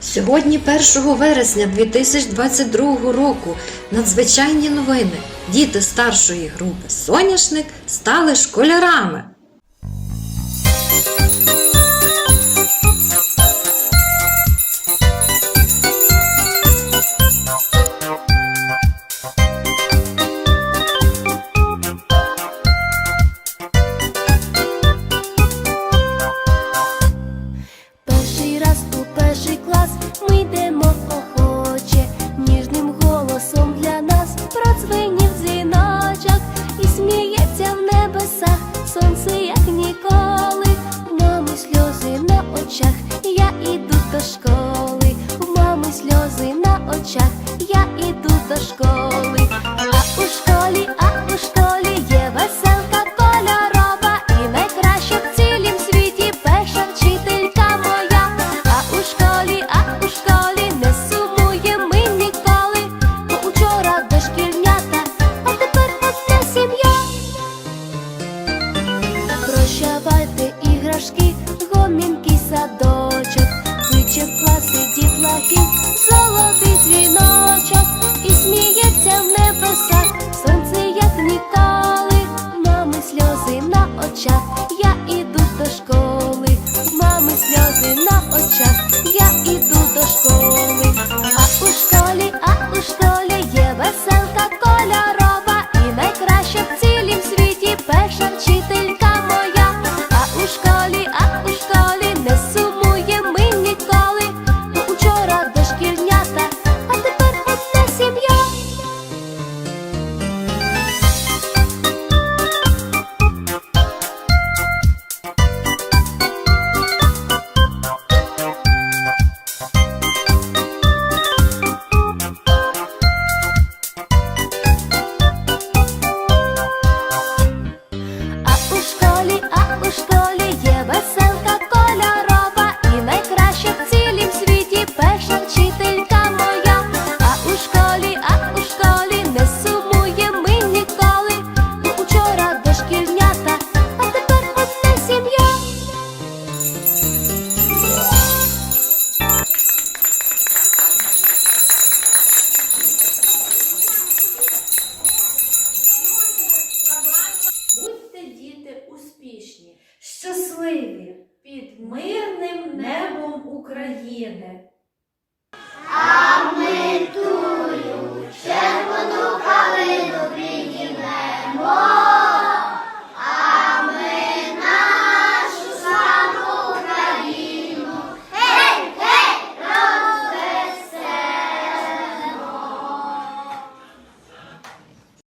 Сьогодні, 1 вересня 2022 року, надзвичайні новини. Діти старшої групи Соняшник стали школярами. Очах, я іду до школи. В мами сльози на очах, я іду до школи. А у школі, а у школі є веселка кольорова і найкраща в цілім світі перша вчителька моя. А у школі, а у школі не сумуємо ми ніколи, бо учора дошкільнята, а тепер одна сім'я. Прощавайте іграшки, садочок, кличе в класи дітлахів, золотий дзвіночок, і сміється в небесах, сонце як ніколи, мами сльози на очах, під мирним небом України. А ми тут.